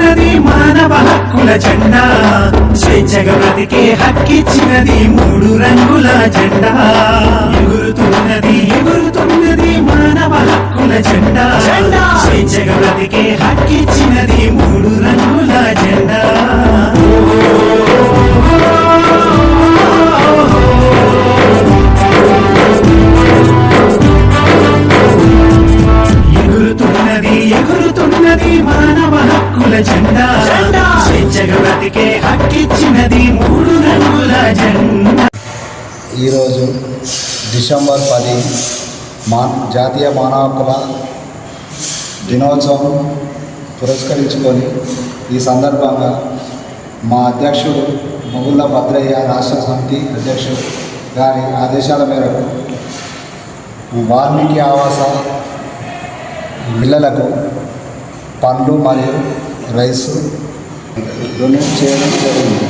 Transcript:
మానవ హక్కుల జెండా. స్వేచ్ఛగా బ్రతికే హక్కిచ్చినది మూడు రంగుల జెండా. ఎగురుతున్నది ఎగురుతున్నది మానవ హక్కుల జెండా. స్వేచ్ఛగా బ్రతికే హక్కిచ్చినది మూడు రంగుల జెండా. ఎగురుతున్నది ఎగురుతున్నది మానవ హక్కుల జెండా. స్వేచ్ఛగా బ్రతికే హక్కిచ్చినది మూడు రంగుల జెండా. ఈరోజు డిసెంబర్ పది మా జాతీయ మానవ హక్కుల దినోత్సవం పురస్కరించుకొని ఈ సందర్భంగా మా అధ్యక్షుడు మొగుళ్ళ భద్రయ్య రాష్ట్ర సమితి అధ్యక్షుడు గారి ఆదేశాల మేరకు వాల్మీకి ఆవాస పిల్లలకు పండ్లు మరియు రైస్. డొనేట్ చేయడం జరిగింది.